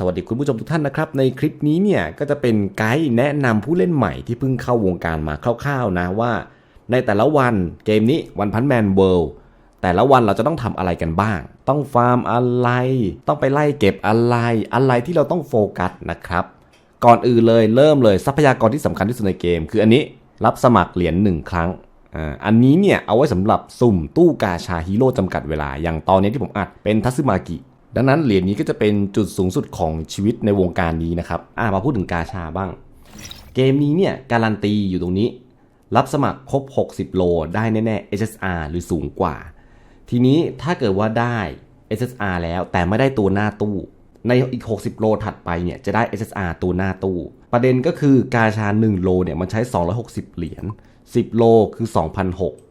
สวัสดีคุณผู้ชมทุกท่านนะครับ ในคลิปนี้เนี่ยก็จะเป็นไกด์แนะนำผู้เล่นใหม่ที่เพิ่งเข้าวงการมาคร่าวๆนะว่า ในแต่ละวันเกมนี้วันพันแมนเวิลด์แต่ละวันเราจะต้องทำอะไรกันบ้าง ต้องฟาร์มอะไร ต้องไปไล่เก็บอะไร อะไรที่เราต้องโฟกัสนะครับ ก่อนอื่นเลยเริ่มเลยทรัพยากรที่สำคัญที่สุดในเกม คืออันนี้รับสมัครเหรียญหนึ่งครั้งอ่าอันนี้เนี่ยเอาไว้สำหรับสุ่มตู้กาชาฮีโร่จำกัดเวลา อย่างตอนนี้ที่ผมอัดเป็นทัซึมากิ ดังนั้นเหรียญนี้ก็จะเป็นจุดสูงสุดของชีวิตในวงการนี้นะครับ อ่ามาพูดถึงกาชาบ้าง เกมนี้เนี่ยการันตีอยู่ตรงนี้ รับสมัครครบ 60 โล ได้แน่ๆ SSR หรือสูงกว่า ทีนี้ถ้าเกิดว่าได้ SSR แล้วแต่ไม่ได้ตัวหน้าตู้ ในอีก 60 โลถัดไปเนี่ยจะได้ SSR ตัวหน้าตู้ ประเด็นก็คือกาชา 1 โลเนี่ยมันใช้ 260 เหรียญ10 โลคือ 2,006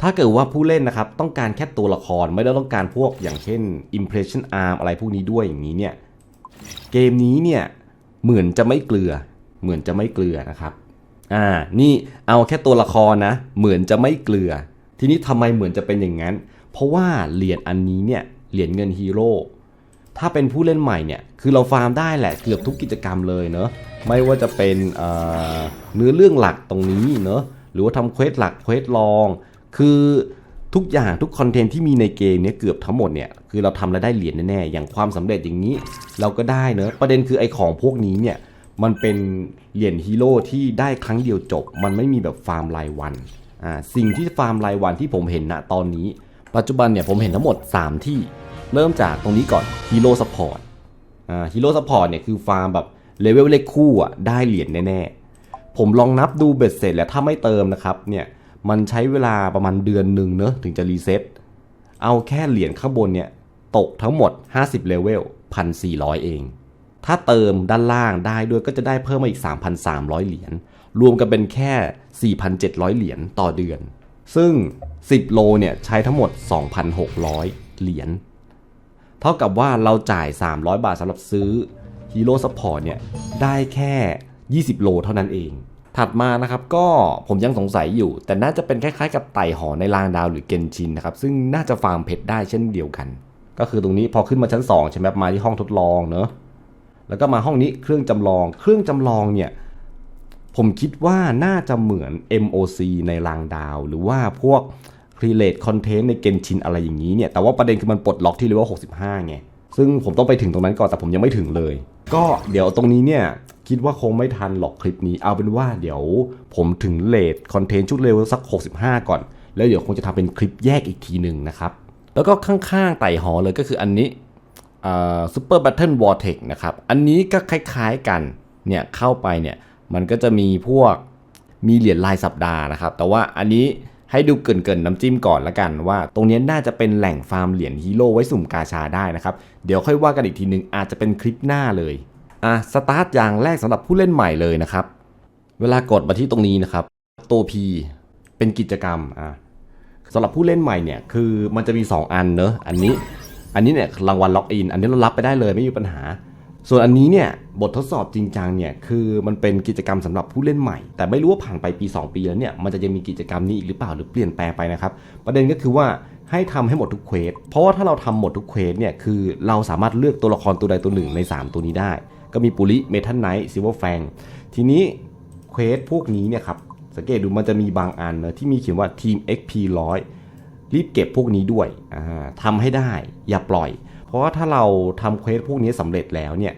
ถ้าเกิดว่าผู้เล่นนะครับต้องการแค่ตัวละครไม่ได้ต้องการพวกอย่างเช่น impression arm อะไรพวกนี้ด้วยอย่างนี้เนี่ยเกมนี้เนี่ยเหมือนจะไม่เกลือ เหมือนจะไม่เกลือนะครับอ่านี่เอาแค่ตัวละครนะ เหมือนจะไม่เกลือ ทีนี้ทำไมเหมือนจะเป็นอย่างนั้น เพราะว่าเหรียญอันนี้เนี่ยเหรียญเงินฮีโร่ถ้าเป็นผู้เล่นใหม่เนี่ยคือเราฟาร์มได้แหละเกือบทุกกิจกรรมเลยเนอะไม่ว่าจะเป็นเนื้อเรื่องหลักตรงนี้เนอะหรือว่าทำเควสหลักเควสรอง คือทุกอย่างทุกคอนเทนต์ที่มีในเกมเนี่ยเกือบทั้งหมดเนี่ยคือเราทำแล้วได้เหรียญแน่ๆอย่างความสำเร็จอย่างนี้ เราก็ได้เนอะประเด็นคือไอของพวกนี้เนี่ยมันเป็นเหรียญฮีโร่ที่ได้ครั้งเดียวจบ มันไม่มีแบบฟาร์มรายวันอ่าสิ่งที่ฟาร์มรายวันที่ผมเห็นณตอนนี้ ปัจจุบันเนี่ยผมเห็นทั้งหมด 3 ที่เริ่มจากตรงนี้ก่อนฮีโร่ซัพพอร์ตอ่าฮีโร่ซัพพอร์ตเนี่ยคือฟาร์มแบบเลเวลเลขคู่อะได้เหรียญแน่ๆผมลองนับดูเบ็ดเสร็จแล้วถ้าไม่เติมนะครับเนี่ย มันใช้เวลาประมาณเดือนหนึ่งเนอะถึงจะรีเซ็ตเอาแค่เหรียญข้างบนเนี่ย ตกทั้งหมด 50เลเวล1,400 เอง ถ้าเติมด้านล่างได้ด้วยก็จะได้เพิ่มมาอีก 3,300 เหรียญ รวมกันเป็นแค่ 4,700 เหรียญต่อเดือน ซึ่ง 10 โลเนี่ยใช้ทั้งหมด 2,600 เหรียญ เท่ากับว่าเราจ่าย 300 บาทสำหรับซื้อฮีโร่ซัพพอร์ตเนี่ย ได้แค่ 20 โลเท่านั้นเอง ถัดมานะครับก็ผมยังสงสัยอยู่ แต่น่าจะเป็นคล้ายๆ กับไต่หอในลางดาวหรือเกนชินนะครับซึ่งน่าจะฟาร์มเพชรได้เช่นเดียวกัน ก็คือตรงนี้พอขึ้นมาชั้น2ใช่ไหมมาที่ห้องทดลองเนอะแล้วก็มาห้องนี้เครื่องจำลอง เครื่องจำลองเนี่ยผมคิดว่าน่าจะเหมือน MOC ในรางดาว หรือว่าพวก Relate Content ในเกนชินอะไรอย่างนี้เนี่ยแต่ว่าประเด็นคือมันปลดล็อกที่เลเวล65ไงซึ่งผมต้องไปถึงตรงนั้นก่อนแต่ผมยังไม่ถึงเลย ก็เดี๋ยวตรงนี้เนี่ย คิดว่าคงไม่ทันหรอกคลิปนี้ เอาเป็นว่าเดี๋ยวผมถึงเลทคอนเทนต์ชุดเลเวสัก 65 ก่อน แล้วเดี๋ยวคงจะทำเป็นคลิปแยกอีกทีหนึ่งนะครับ แล้วก็ข้างๆไต่หอเลยก็คืออันนี้ซูเปอร์บัตเทิลวอร์เทคนะครับ อันนี้ก็คล้ายๆกัน เนี่ยเข้าไปเนี่ยมันก็จะมีพวกมีเหรียญรายสัปดาห์นะครับ แต่ว่าอันนี้ให้ดูเกินๆน้ำจิ้มก่อนละกันว่า ตรงนี้น่าจะเป็นแหล่งฟาร์มเหรียญฮีโร่ไว้สุ่มกาชาได้นะครับ เดี๋ยวค่อยว่ากันอีกทีนึงอาจจะเป็นคลิปหน้าเลย อะสตาร์ทอย่างแรกสำหรับผู้เล่นใหม่เลยนะครับ เวลากดมาที่ตรงนี้นะครับ ตัว P เป็นกิจกรรมอะสำหรับผู้เล่นใหม่เนี่ยคือมันจะมี 2 อันเนอะอันนี้อันนี้เนี่ยรางวัลล็อกอิน อันนี้เรารับไปได้เลยไม่มีปัญหา ส่วนอันนี้เนี่ยบททดสอบจริงจังเนี่ยคือมันเป็นกิจกรรมสำหรับผู้เล่นใหม่ แต่ไม่รู้ว่าผ่านไปปี 2 ปีแล้วเนี่ยมันจะยังมีกิจกรรมนี้อีกหรือเปล่าหรือเปลี่ยนแปลงไปนะครับ ประเด็นก็คือว่าให้ทำให้หมดทุกเควสเพราะว่าถ้าเราทำหมดทุกเควสเนี่ยคือเราสามารถเลือกตัวละครตัวใดตัวหนึ่งใน 3 ตัวนี้ได้ ก็มีปุริเมทัลไนท์ซิลเวอร์แฟงทีนี้เควสพวกนี้เนี่ยครับสังเกตดูมันจะมีบางอันนะที่มีเขียนว่าทีม XP 100 รีบเก็บพวกนี้ด้วยทำให้ได้อย่าปล่อย เพราะว่าถ้าเราทำเควสพวกนี้สำเร็จแล้วเนี่ย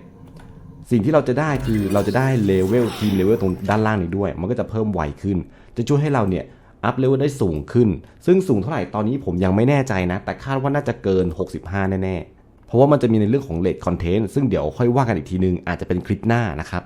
สิ่งที่เราจะได้คือเราจะได้เลเวลทีมเลเวลตรงด้านล่างนี้ด้วย มันก็จะเพิ่มไวขึ้น จะช่วยให้เราเนี่ยอัพเลเวลได้สูงขึ้น ซึ่งสูงเท่าไหร่ตอนนี้ผมยังไม่แน่ใจนะ แต่คาดว่าน่าจะเกิน 65 แน่ๆ เพราะว่ามันจะมีในเรื่องของเลทคอนเทนต์ซึ่งเดี๋ยวค่อยว่ากันอีกทีนึงอาจจะเป็นคลิปหน้านะครับ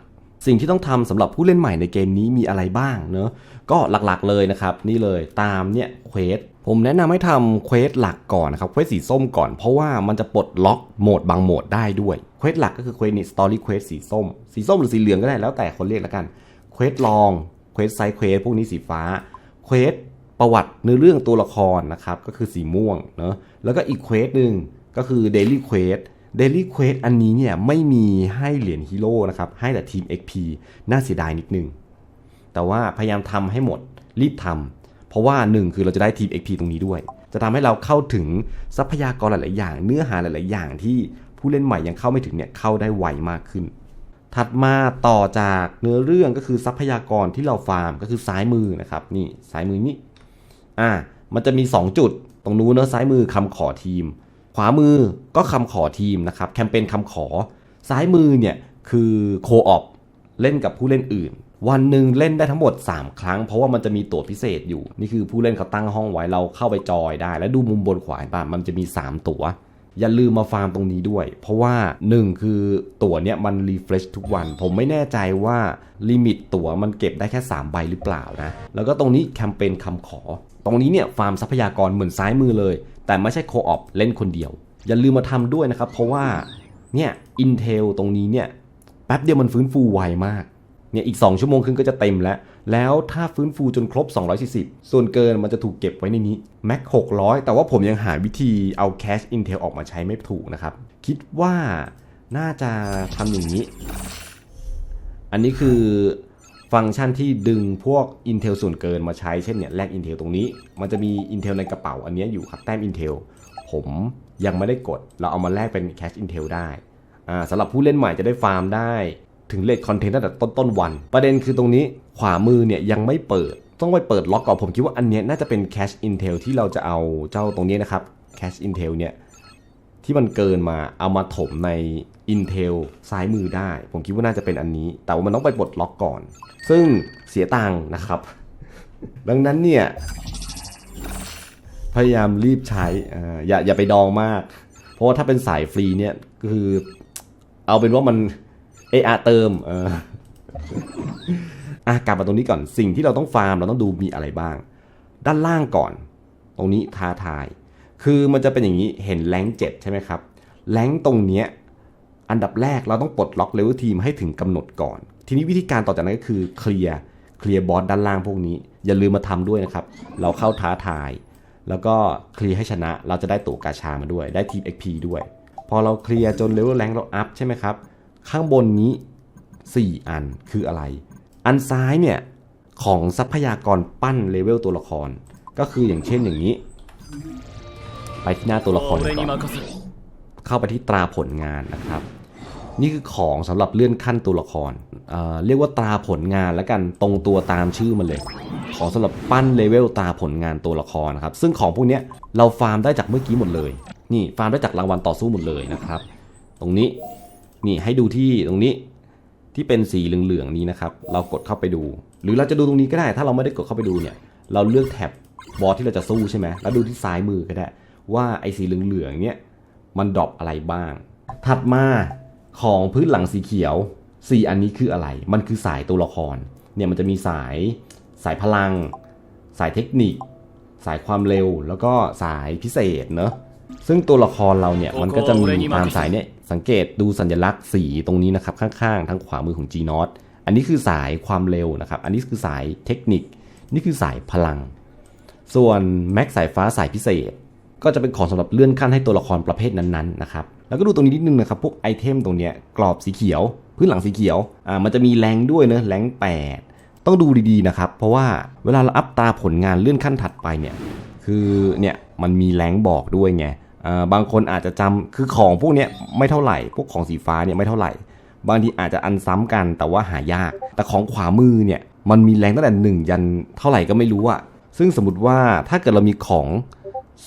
สิ่งที่ต้องทำสำหรับผู้เล่นใหม่ในเกมนี้มีอะไรบ้างเนอะก็หลักๆเลยนะครับนี่เลยตามเนี่ยเควสผมแนะนำให้ทำเควสหลักก่อนนะครับเควสสีส้มก่อนเพราะว่ามันจะปลดล็อกโหมดบางโหมดได้ด้วยเควสหลักก็คือเควสนี่สตอรี่เควสสีส้ม สีส้มหรือสีเหลืองก็ได้แล้วแต่คนเรียกแล้วกันเควสลองเควสไซเควสพวกนี้สีฟ้าเควสประวัติเนื้อเรื่องตัวละครนะครับก็คือสีม่วงเนอะแล้วก็อีกเควสหนึ่ง ก็คือเดลี่เควสเดลี่เควสอันนี้เนี่ยไม่มีให้เหรียญฮีโร่นะครับ ให้แต่ทีม XP น่าเสียดายนิดนึง แต่ว่าพยายามทำให้หมดรีบทำเพราะว่าหนึ่งคือเราจะได้ทีม XP ตรงนี้ด้วย จะทำให้เราเข้าถึงทรัพยากรหลาย ๆ อย่าง เนื้อหาหลาย ๆ อย่างที่ผู้เล่นใหม่ยังเข้าไม่ถึงเนี่ยเข้าได้ไวมากขึ้น ถัดมาต่อจากเนื้อเรื่องก็คือทรัพยากรที่เราฟาร์มก็คือซ้ายมือนะครับนี่ซ้ายมือนี้อ่ามันจะมี 2 จุด ตรงนู้นเนอะซ้ายมือคำขอทีม ขวามือก็คำขอทีมนะครับแคมเปญคำขอ ซ้ายมือเนี่ยคือโคออปเล่นกับผู้เล่นอื่น วันหนึ่งเล่นได้ทั้งหมด 3 ครั้ง เพราะว่ามันจะมีตั๋วพิเศษอยู่ นี่คือผู้เล่นเขาตั้งห้องไว้เราเข้าไปจอยได้ แล้วดูมุมบนขวาบ้างมันจะมี 3 ตั๋วอย่าลืมมาฟาร์มตรงนี้ด้วย เพราะว่า 1 คือตั๋วเนี่ยมันรีเฟรชทุกวัน ผมไม่แน่ใจว่าลิมิตตั๋วมันเก็บได้แค่ 3 ใบหรือเปล่านะ แล้วก็ตรงนี้แคมเปญคำขอ ตรงนี้เนี่ยฟาร์มทรัพยากรเหมือนซ้ายมือเลย แต่ไม่ใช่โคออปเล่นคนเดียว อย่าลืมมาทำด้วยนะครับ เพราะว่าเนี่ย Intel ตรงนี้เนี่ยแป๊บเดียวมันฟื้นฟูไวมากเนี่ยอีก 2 ชั่วโมงครึ่งก็จะเต็มแล้ว แล้วถ้าฟื้นฟูจนครบ 240 ส่วนเกินมันจะถูกเก็บไว้ในนี้ Mac 600 แต่ว่าผมยังหาวิธีเอา Cache Intel ออกมาใช้ไม่ถูกนะครับ คิดว่าน่าจะทำอย่างนี้ อันนี้คือ ฟังก์ชันที่ดึงพวก Intel ส่วนเกินมาใช้เช่นเนี่ยแลก Intel ตรงนี้ มันจะมี Intel ในกระเป๋าอันนี้อยู่ครับแต้ม Intel ผมยังไม่ได้กด เราเอามาแลกเป็น Cache Intel ได้อ่าสำหรับผู้เล่นใหม่จะได้ฟาร์มได้ ถึงเลทคอนเทนต์ตั้งแต่ต้นต้นวัน ประเด็นคือตรงนี้ขวามือเนี่ยยังไม่เปิด ต้องไปเปิดล็อกก่อนผมคิดว่าอันเนี้ยน่าจะเป็น Cache Intel ที่เราจะเอาเจ้าตรงนี้นะครับ Cache Intel เนี่ย ที่มันเกินมาเอามาถมใน Intel ซ้ายมือได้ ผมคิดว่าน่าจะเป็นอันนี้ แต่ว่ามันต้องไปปลดล็อกก่อน ซึ่งเสียตังค์นะครับ ดังนั้นเนี่ย พยายามรีบใช้ออย่าอย่าไปดองมาก เพราะว่าถ้าเป็นสายฟรีเนี่ยคือเอาเป็นว่ามันเออาเติมเอออะกลับมาตรงนี้ก่อนสิ่งที่เราต้องฟาร์มเราต้องดูมีอะไรบ้าง ด้านล่างก่อน ตรงนี้ท้าทาย คือมันจะเป็นอย่างนี้เห็นแรงเจ็ดใช่ไหมครับแรงตรงเนี้ยอันดับแรกเราต้องปลดล็อกเลเวลทีมให้ถึงกำหนดก่อน ทีนี้วิธีการต่อจากนั้นก็คือเคลียร์เคลียร์บอสด้านล่างพวกนี้ อย่าลืมมาทำด้วยนะครับ เราเข้าท้าทาย แล้วก็เคลียร์ให้ชนะ เราจะได้ตั๋วกาชามาด้วยได้ทีม XP ด้วย พอเราเคลียร์จนเลเวลแรงเราอัพใช่ไหมครับ ข้างบนนี้ 4 อันคืออะไร อันซ้ายเนี่ย ของทรัพยากรปั้นเลเวลตัวละคร ก็คืออย่างเช่นอย่างนี้ ไปที่หน้าตัวละครก่อนเข้าไปที่ตราผลงานนะครับ นี่คือของสำหรับเลื่อนขั้นตัวละครเเรียกว่าตราผลงานและกันตรงตัวตามชื่อมันเลย ของสำหรับปั้นเลเวลตราผลงานตัวละครนะครับ ซึ่งของพวกนี้เราฟาร์มได้จากเมื่อกี้หมดเลย นี่ฟาร์มได้จากรางวัลต่อสู้หมดเลยนะครับ ตรงนี้นี่ให้ดูที่ตรงนี้ที่เป็นสีเหลืองๆนี้นะครับ เรากดเข้าไปดู หรือเราจะดูตรงนี้ก็ได้ ถ้าเราไม่ได้กดเข้าไปดูเนี่ย เราเลือกแท็บบอสที่เราจะสู้ใช่ไหมแล้วดูที่ซ้ายมือก็ได้ ว่าไอ้สีเหลืองๆเนี่ยมันดรอปอะไรบ้าง ถัดมาของพื้นหลังสีเขียว 4 อันนี้คืออะไร มันคือสายตัวละคร เนี่ยมันจะมีสายสายพลัง สายเทคนิค สายความเร็ว แล้วก็สายพิเศษเนอะ ซึ่งตัวละครเราเนี่ยมันก็จะมีตามสายเนี่ยสังเกตดูสัญลักษณ์สีตรงนี้นะครับข้างๆ ทางขวามือของ G n o t อันนี้คือสายความเร็วนะครับ อันนี้คือสายเทคนิค นี่คือสายพลัง ส่วนแม็กสายฟ้าสายพิเศษ ก็จะเป็นของสำหรับเลื่อนขั้นให้ตัวละครประเภทนั้นๆนะครับแล้วก็ดูตรงนี้นิดนึงนะครับพวกไอเทมตรงเนี้ยกรอบสีเขียว พื้นหลังสีเขียวอ่ามันจะมีแรงด้วยเนะแรง8 ต้องดูดีๆนะครับเพราะว่าเวลาเราอัพตาผลงานเลื่อนขั้นถัดไปเนี่ยคือเนี่ยมันมีแรงบอกด้วยไงอ่าบางคนอาจจะจำคือของพวกเนี้ยไม่เท่าไหร่พวกของสีฟ้าเนี่ยไม่เท่าไหร่ บางทีอาจจะอันซ้ำกันแต่ว่าหายาก แต่ของขวามือเนี่ยมันมีแรงตั้งแต่หนึ่งยันเท่าไหร่ก็ไม่รู้อะซึ่งสมมติว่าถ้าเกิดเรามีของ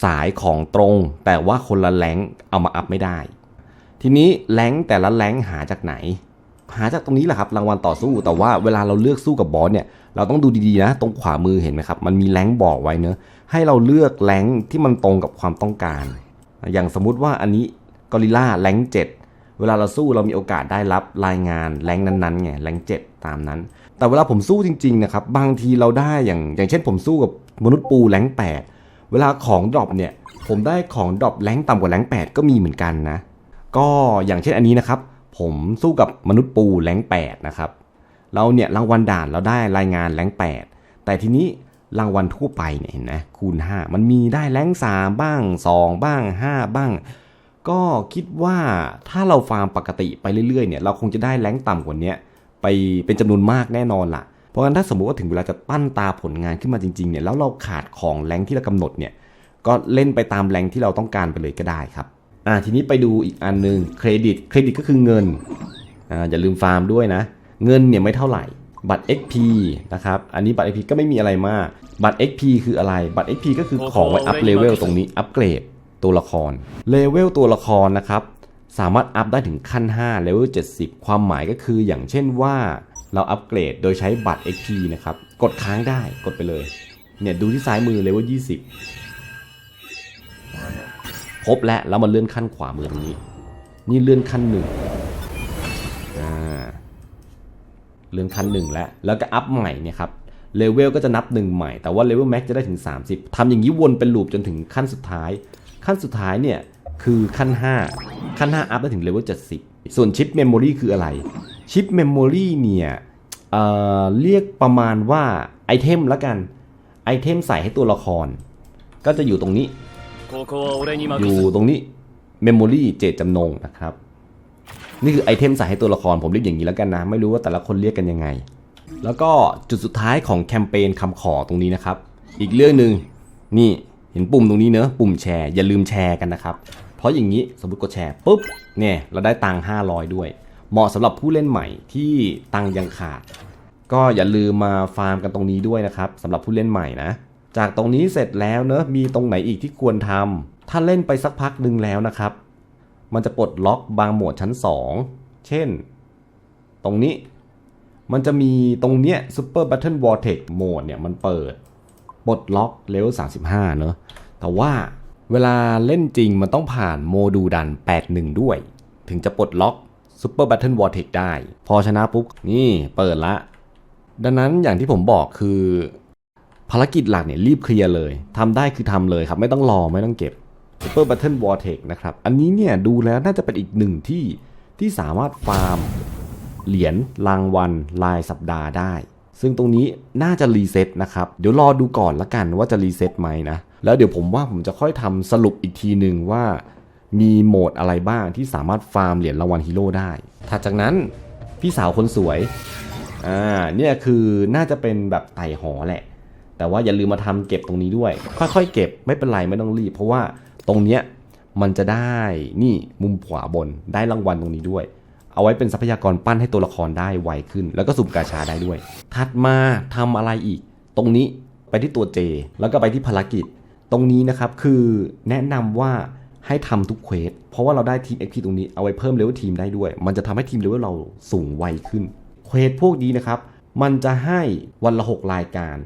สายของตรง แต่ว่าคนละแรงเอามาอัพไม่ได้ ทีนี้แรงแต่ละแรงหาจากไหน หาจากตรงนี้แหละครับรางวัลต่อสู้แต่ว่าเวลาเราเลือกสู้กับบอสเนี่ยเราต้องดูดีๆนะตรงขวามือเห็นไหมครับมันมีแรงบอกไว้เนอะให้เราเลือกแรงที่มันตรงกับความต้องการ อย่างสมมุติว่าอันนี้กอริล่าแรงเจ็ดเวลาเราสู้เรามีโอกาสได้รับรายงานแรงนั้นๆไงแรงเจ็ดตามนั้น แต่เวลาผมสู้จริงๆนะครับบางทีเราได้อย่างอย่างเช่นผมสู้กับมนุษย์ปูแรงแปด เวลาของดรอปเนี่ย ผมได้ของดรอปแรงต่ำกว่าแรงแปดก็มีเหมือนกันนะ ก็อย่างเช่นอันนี้นะครับ ผมสู้กับมนุษย์ปูแรงแปดนะครับ เราเนี่ยรางวัลด่านเราได้รายงานแรงแปดแต่ทีนี้รางวัลทั่วไปเนี่ยเห็นไหมคูณ 5 มันมีได้แรงสามบ้าง 2 บ้าง 5 บ้าง ก็คิดว่าถ้าเราฟาร์มปกติไปเรื่อยๆเนี่ยเราคงจะได้แรงต่ำกว่านี้ไปเป็นจำนวนมากแน่นอนล่ะ ราะงั้นถ้าสมมุติว่าถึงเวลาจะปั้นตาผลงานขึ้นมาจริงๆเนี่ยแล้วเราขาดของแรงที่เรากำหนดเนี่ยก็เล่นไปตามแรงที่เราต้องการไปเลยก็ได้ครับอ่าทีนี้ไปดูอีกอันหนึงเครดิตเครดิตก็คือเงินอ่าอย่าลืมฟาร์มด้วยนะ เงินเนี่ยไม่เท่าไหร่บัตร XP นะครับอันนี้บัตร XP ก็ไม่มีอะไรมากบัตร XP คืออะไรบัตร XP ก็คือของไว้อัพเลเวลตรงนี้อัปเกรดตัวละครเลเวลตัวละครนะครับสามารถอัพได้ถึงขั้น5เลเวล70 ความหมายก็คืออย่างเช่นว่า เราอัปเกรดโดยใช้บัตร XP นะครับ กดค้างได้กดไปเลย เนี่ยดูที่ซ้ายมือเลเวล20 ครบแล้วแล้วมาเลื่อนขั้นขวามือตรงนี้ นี่เลื่อนขั้นหนึ่งอ่าเลื่อนขั้นหนึ่งแล้ว แล้วก็อัพใหม่เนี่ยครับเลเวลก็จะนับหนึ่งใหม่ แต่ว่าเลเวลแม็กจะได้ถึง 30ทำอย่างนี้วนเป็นลูปจนถึงขั้นสุดท้าย ขั้นสุดท้ายเนี่ยคือขั้น 5 ขั้น 5 อัพได้ถึงเลเวล70 ส่วนชิปเมมโมรีคืออะไร ชิปเมมโมรีเนี่ยเเรียกประมาณว่าไอเทมละกันไอเทมใส่ให้ตัวละคร ก็จะอยู่ตรงนี้ อยู่ตรงนี้เมมโมรีเจตจำนงนะครับ นี่คือไอเทมใส่ให้ตัวละครผมเรียกอย่างนี้แล้วกันนะ ไม่รู้ว่าแต่ละคนเรียกกันยังไง แล้วก็จุดสุดท้ายของแคมเปญคำขอตรงนี้นะครับ อีกเรื่องหนึ่งนี่เห็นปุ่มตรงนี้เนอะปุ่มแชร์อย่าลืมแชร์กันนะครับ เพราะอย่างนี้สมมติกดแชร์ปุ๊บเนี่ยเราได้ตังาร้อยด้วย เหมาะสำหรับผู้เล่นใหม่ที่ตังยังขาด ก็อย่าลืมมาฟาร์มกันตรงนี้ด้วยนะครับสำหรับผู้เล่นใหม่นะ จากตรงนี้เสร็จแล้วเนอะมีตรงไหนอีกที่ควรทำถ้าเล่นไปสักพักหนึ่งแล้วนะครับ มันจะปลดล็อกบางหมวดชั้น 2 เช่น ตรงนี้มันจะมีตรงเนี้ย Super Battle Vortex โหมดเนี่ยมันเปิดปลดล็อกเลเวล35 เนอะแต่ว่าเวลาเล่นจริงมันต้องผ่านโมดูลดัน 81 ด้วย ถึงจะปลดล็อก Super Battle Vortex ได้ พอชนะปุ๊บ นี่เปิดละ ดังนั้นอย่างที่ผมบอกคือ ภารกิจหลักเนี่ยรีบเคลียร์เลยทำได้คือทำเลยครับ ไม่ต้องรอไม่ต้องเก็บ Super Battle Vortex นะครับ อันนี้เนี่ยดูแล้วน่าจะเป็นอีกหนึ่งที่ที่สามารถฟาร์มเหรียญรางวัลรายสัปดาห์ได้ ซึ่งตรงนี้น่าจะรีเซ็ตนะครับ เดี๋ยวรอดูก่อนละกันว่าจะรีเซ็ตไหมนะ แล้วเดี๋ยวผมว่าผมจะค่อยทำสรุปอีกทีหนึ่งว่า มีโหมดอะไรบ้างที่สามารถฟาร์มเหรียญรางวัลฮีโร่ได้ถัดจากนั้นพี่สาวคนสวย อ่า เนี่ยคือน่าจะเป็นแบบไต่หอแหละ แต่ว่าอย่าลืมมาทำเก็บตรงนี้ด้วย ค่อยๆ เก็บไม่เป็นไรไม่ต้องรีบ เพราะว่าตรงเนี้ยมันจะได้นี่มุมขวาบนได้รางวัลตรงนี้ด้วย เอาไว้เป็นทรัพยากรปั้นให้ตัวละครได้ไวขึ้น แล้วก็สุ่มกาชาได้ด้วย ถัดมาทำอะไรอีก ตรงนี้ไปที่ตัว J แล้วก็ไปที่ภารกิจ ตรงนี้นะครับคือแนะนำว่า ให้ทำทุกเควสเพราะว่าเราได้ทีม XP ตรงนี้เอาไว้เพิ่มเลเวลทีมได้ด้วย มันจะทำให้ทีมเลเวลเราสูงไวขึ้นเควสพวกนี้นะครับ มันจะให้วันละ 6 รายการ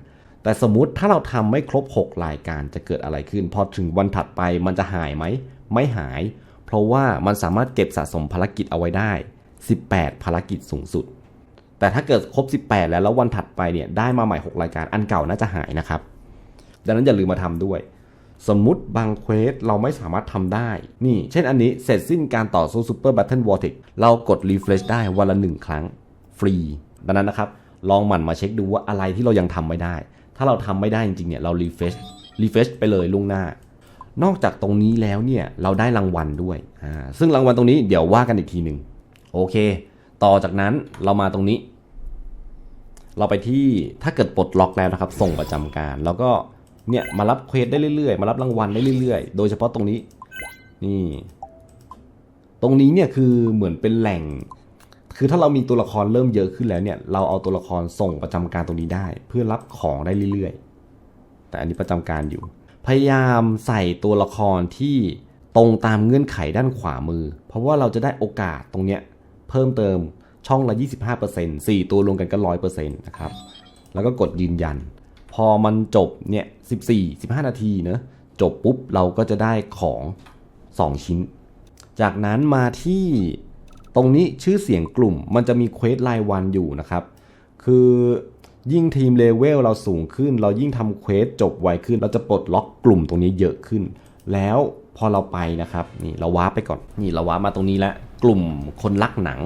แต่สมมติถ้าเราทำไม่ครบ 6 รายการจะเกิดอะไรขึ้น พอถึงวันถัดไปมันจะหายไหม ไม่หาย เพราะว่ามันสามารถเก็บสะสมภารกิจเอาไว้ได้ 18 ภารกิจสูงสุด แต่ถ้าเกิดครบ 18 แล้วแล้ววันถัดไปเนี่ยได้มาใหม่ 6 รายการอันเก่าน่าจะหายนะครับ ดังนั้นอย่าลืมมาทำด้วย สมมติบางเควสเราไม่สามารถทำได้ นี่ เช่นอันนี้เสร็จสิ้นการต่อสู้ Super Battle Vortex เรากด Refresh ได้วันละ1ครั้ง ฟรี ดังนั้นนะครับ ลองหมั่นมาเช็คดูว่าอะไรที่เรายังทำไม่ได้ ถ้าเราทำไม่ได้จริงๆเนี่ยเรา Refresh Refresh ไปเลยล่วงหน้า นอกจากตรงนี้แล้วเนี่ยเราได้รางวัลด้วยอ่าซึ่งรางวัลตรงนี้เดี๋ยวว่ากันอีกทีหนึ่งโอเค ต่อจากนั้นเรามาตรงนี้ เราไปที่ถ้าเกิดปลดล็อกแล้วนะครับ ส่งประจำการแล้วก็ เนี่ยมารับเควสได้เรื่อยๆ มารับรางวัลได้เรื่อยๆ โดยเฉพาะตรงนี้ นี่ ตรงนี้เนี่ยคือเหมือนเป็นแหล่ง คือถ้าเรามีตัวละครเริ่มเยอะขึ้นแล้วเนี่ย เราเอาตัวละครส่งประจำการตรงนี้ได้ เพื่อรับของได้เรื่อยๆ แต่อันนี้ประจำการอยู่ พยายามใส่ตัวละครที่ตรงตามเงื่อนไขด้านขวามือ เพราะว่าเราจะได้โอกาสตรงเนี้ยเพิ่มเติมช่องละ 25% 4 ตัวรวมกันก็ 100%นะครับ แล้วก็กดยืนยัน พอมันจบเนี่ยสสิบี่สิบห้านาทีเนะจบปุ๊บเราก็จะได้ของสองชิ้น จากนั้นมาที่ตรงนี้ชื่อเสียงกลุ่มมันจะมีเควสรายวันอยู่นะครับ คือยิ่งทีมเลเวลเราสูงขึ้น เรายิ่งทำเควสจบไวขึ้น เราจะปลดล็อกกลุ่มตรงนี้เยอะขึ้น แล้วพอเราไปนะครับ นี่เราว้าไปก่อน นี่เราว้ามาตรงนี้ละกลุ่มคนรักหนัง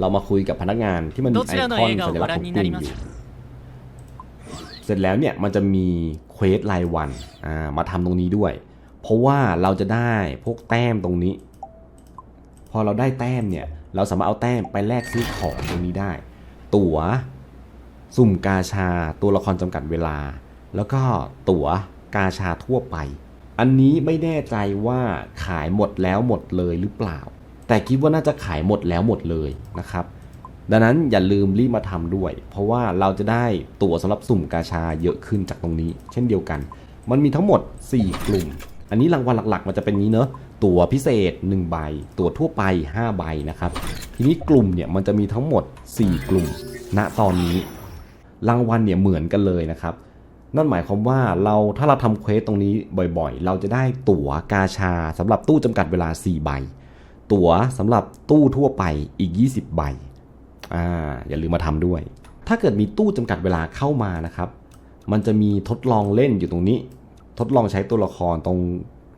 เรามาคุยกับพนักงานที่มันมีไอคอนสัญลักษณ์ของกลุ่มอยู่ เสร็จแล้วเนี่ยมันจะมีเควสรายวันมาทำตรงนี้ด้วย เพราะว่าเราจะได้พวกแต้มตรงนี้ พอเราได้แต้มเนี่ยเราสามารถเอาแต้มไปแลกซื้อของตรงนี้ได้ ตั๋วสุ่มกาชาตัวละครจำกัดเวลา แล้วก็ตั๋วกาชาทั่วไป อันนี้ไม่แน่ใจว่าขายหมดแล้วหมดเลยหรือเปล่า แต่คิดว่าน่าจะขายหมดแล้วหมดเลยนะครับ ดังนั้นอย่าลืมรีบมาทำด้วย เพราะว่าเราจะได้ตั๋วสำหรับสุ่มกาชาเยอะขึ้นจากตรงนี้ เช่นเดียวกัน มันมีทั้งหมด 4 กลุ่ม อันนี้รางวัลหลักๆ มันจะเป็นนี้เนอะตั๋วพิเศษ 1 ใบ ตั๋วทั่วไป 5 ใบนะครับ ทีนี้กลุ่มเนี่ยมันจะมีทั้งหมด 4 กลุ่ม ณ ตอนนี้ รางวัลเนี่ยเหมือนกันเลยนะครับ นั่นหมายความว่าเราถ้าเราทำเควสตรงนี้บ่อยๆ เราจะได้ตั๋วกาชาสำหรับตู้จำกัดเวลา 4 ใบ ตั๋วสำหรับตู้ทั่วไปอีก 20 ใบ อ่าอย่าลืมมาทำด้วย ถ้าเกิดมีตู้จำกัดเวลาเข้ามานะครับ มันจะมีทดลองเล่นอยู่ตรงนี้ ทดลองใช้ตัวละครตรง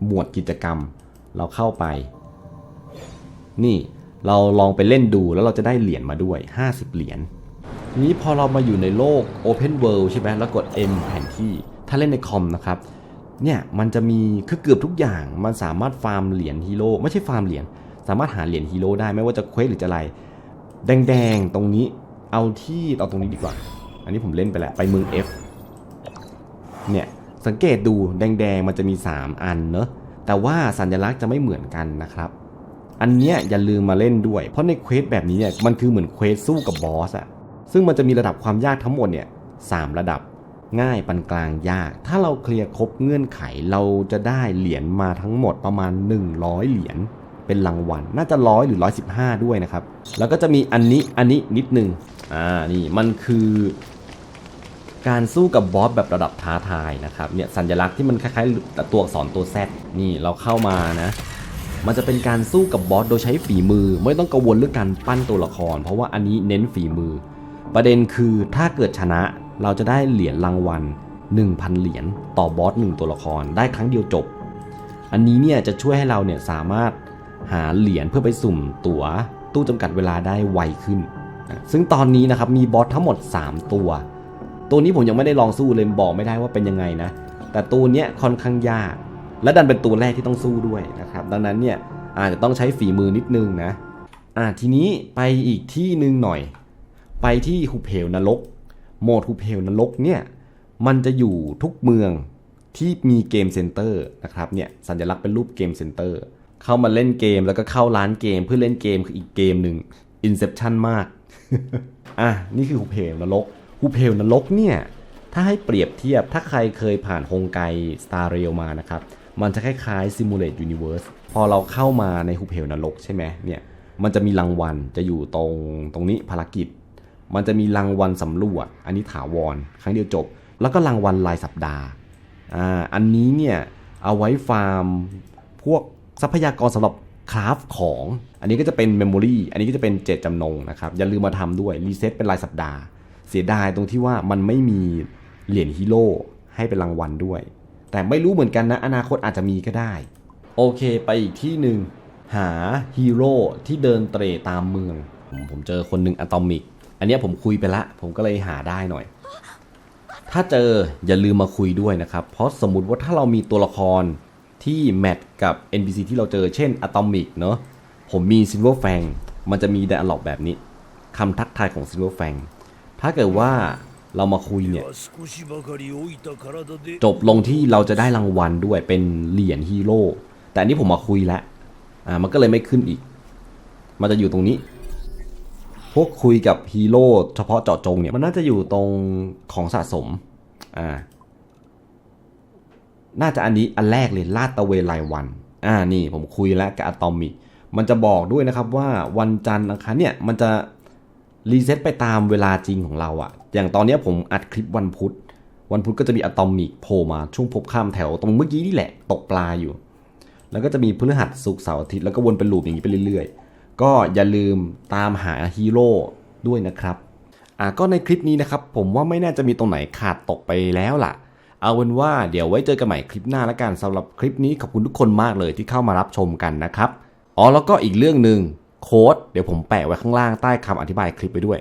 หมวดกิจกรรม เราเข้าไป นี่เราลองไปเล่นดูแล้วเราจะได้เหรียญมาด้วย 50 เหรียญนี้พอเรามาอยู่ในโลก Open World ใช่ไหมแล้วกด M แผนที่ ถ้าเล่นในคอมนะครับ เนี่ยมันจะมีคือเกือบทุกอย่าง มันสามารถฟาร์มเหรียญฮีโร่ไม่ใช่ฟาร์มเหรียญ สามารถหาเหรียญฮีโร่ได้ไม่ว่าจะเควสหรือจะอะไร แดงๆ ตรงนี้เอาที่เอาตรงนี้ดีกว่า อันนี้ผมเล่นไปแล้วไปเมือง F เนี่ยสังเกตดูแดงๆ มันจะมี 3 อันเนอะแต่ว่าสัญลักษณ์จะไม่เหมือนกันนะครับ อันเนี้ยอย่าลืมมาเล่นด้วย เพราะในเควสแบบนี้เนี่ยมันคือเหมือนเควสสู้กับบอสอะซึ่งมันจะมีระดับความยากทั้งหมดเนี่ยสามระดับง่ายปานกลางยาก ถ้าเราเคลียร์ครบเงื่อนไขเราจะได้เหรียญมาทั้งหมดประมาณ 100 เหรียญ เป็นรางวัล น่าจะร้อยหรือ 115 ด้วยนะครับ แล้วก็จะมีอันนี้อันนี้นิดนึงอ่านี่มันคือ การสู้กับบอสแบบระดับท้าทายนะครับเนี่ยสัญลักษณ์ที่มันคล้ายๆตัวอักษรตัว Z นี่เราเข้ามานะมันจะเป็นการสู้กับบอสโดยใช้ฝีมือ ไม่ต้องกังวลเรื่องการปั้นตัวละคร เพราะว่าอันนี้เน้นฝีมือ ประเด็นคือถ้าเกิดชนะเราจะได้เหรียญรางวัล 1,000 เหรียญต่อบอสหนึ่งตัวละครได้ครั้งเดียวจบ อันนี้เนี่ยจะช่วยให้เราเนี่ยสามารถ หาเหรียญเพื่อไปสุ่มตั๋ว ตู้จำกัดเวลาได้ไวขึ้นนะซึ่งตอนนี้นะครับมีบอสทั้งหมด 3 ตัว ตัวนี้ผมยังไม่ได้ลองสู้เลยบอกไม่ได้ว่าเป็นยังไงนะ แต่ตัวเนี้ยค่อนข้างยาก และดันเป็นตัวแรกที่ต้องสู้ด้วยนะครับ ดังนั้นเนี่ยอาจจะต้องใช้ฝีมือนิดนึงนะอ่าทีนี้ไปอีกที่หนึ่งหน่อย ไปที่หุบเหวนรกโหมดหุบเหวนรกเนี่ยมันจะอยู่ทุกเมืองที่มีเกมเซ็นเตอร์นะครับเนี่ยสัญลักษณ์เป็นรูปเกมเซ็นเตอร์ เข้ามาเล่นเกมแล้วก็เข้าร้านเกมเพื่อเล่นเกมคืออีกเกมหนึ่ง Inception มาก อะ นี่คือหุบเหวนรกหุบเหวนรกเนี่ย ถ้าให้เปรียบเทียบถ้าใครเคยผ่านโฮงไก Star Rail มานะครับ มันจะคล้ายๆ Simulate Universe พอเราเข้ามาในหุบเหวนรกใช่ไหมเนี่ยมันจะมีรางวัลจะอยู่ตรงตรงนี้ภารกิจ มันจะมีรางวัลสำรวจ อันนี้ถาวร ครั้งเดียวจบ แล้วก็รางวัลรายสัปดาห์อ่าอันนี้เนี่ยเอาไว้ฟาร์มพวก ทรัพยากรสำหรับคราฟของ อันนี้ก็จะเป็นเมมโมรีอันนี้ก็จะเป็นเจตจำนงนะครับ อย่าลืมมาทำด้วย รีเซ็ตเป็นรายสัปดาห์ เสียดายตรงที่ว่ามันไม่มีเหรียญฮีโร่ให้เป็นรางวัลด้วย แต่ไม่รู้เหมือนกันนะ อนาคตอาจจะมีก็ได้ โอเคไปอีกที่หนึ่งหาฮีโร่ที่เดินเตร่ตามเมือง ผมผมเจอคนหนึ่งอะตอมิก อันนี้ผมคุยไปละ ผมก็เลยหาได้หน่อย ถ้าเจออย่าลืมมาคุยด้วยนะครับ เพราะสมมติว่าถ้าเรามีตัวละคร ที่แมทกับ NPC ที่เราเจอเช่นอะตอมิกเนาะผมมีซิลเวอร์แฟงมันจะมีไดอะล็อกแบบนี้คำทักทายของซิลเวอร์แฟงถ้าเกิดว่าเรามาคุยเนี่ย จบลงที่เราจะได้รางวัลด้วยเป็นเหรียญฮีโร่แต่อันนี้ผมมาคุยแล้วอ่ามันก็เลยไม่ขึ้นอีก มันจะอยู่ตรงนี้ พวกคุยกับฮีโร่เฉพาะเจาะจงเนี่ย มันน่าจะอยู่ตรงของสะสมอ่า น่าจะอันนี้อันแรกเลยลาดตะเวนรายวัน อ่านี่ผมคุยแล้วกับอะตอมิกมันจะบอกด้วยนะครับว่าวันจันทร์อังคารเนี่ยมันจะรีเซ็ตไปตามเวลาจริงของเราอะอย่างตอนนี้ผมอัดคลิปวันพุธ วันพุธก็จะมีอะตอมิกโผล่มาช่วงพบข้ามแถวตรงเมื่อกี้นี่แหละตกปลาอยู่ แล้วก็จะมีพฤหัสศุกร์เสาร์อาทิตย์แล้วก็วนเป็นลูปอย่างนี้ไปเรื่อยๆ ก็อย่าลืมตามหาฮีโร่ด้วยนะครับอะก็ในคลิปนี้นะครับผมว่าไม่น่าจะมีตรงไหนขาดตกไปแล้วล่ะ เอาเป็นว่าเดี๋ยวไว้เจอกันใหม่คลิปหน้าละกันสำหรับคลิปนี้ขอบคุณทุกคนมากเลยที่เข้ามารับชมกันนะครับอ๋อแล้วก็อีกเรื่องหนึ่งโค้ดเดี๋ยวผมแปะไว้ข้างล่างใต้คำอธิบายคลิปไปด้วย